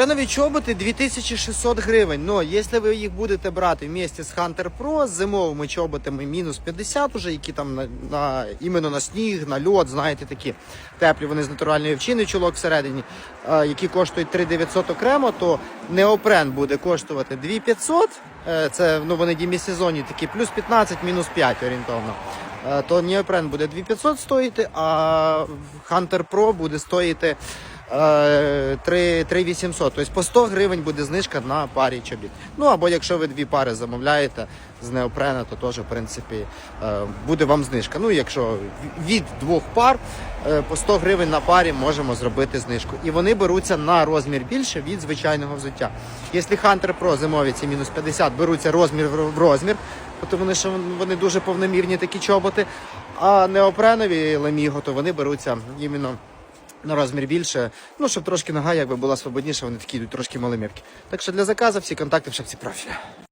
Нові чоботи 2600 гривень. Но якщо ви їх будете брати вместе з Hunter Pro з зимовими чоботами мінус 50 уже, які там на, на іменно на сніг, на льод, знаєте, такі теплі, вони з натуральної овчини, чулок всередині, е, які коштують 3900 окремо, то неопрен буде коштувати 2500. Е, це ну вони демісезонні такі, плюс 15, мінус 5 орієнтовно. Е, то неопрен буде 2500 стоїти, а Hunter Pro буде стоїти. Е, 3 3800. Тобто по 100 гривень буде знижка на парі чобіт. Ну або якщо ви дві пари замовляєте з неопрена, то теж в принципі е, буде вам знижка. Ну якщо від двох пар е, по 100 гривень на парі можемо зробити знижку. І вони беруться на розмір більше від звичайного взуття. Якщо Hunter Pro зимові ці мінус 50 беруться розмір в розмір, то вони що вони дуже повномірні такі чоботи. А неопренові леміго, то вони беруться іменно на розмір більше, ну щоб трошки нога якби була свободніша, вони такі йдуть трошки маломірки. Так що для заказу всі контакти в шапці профіля.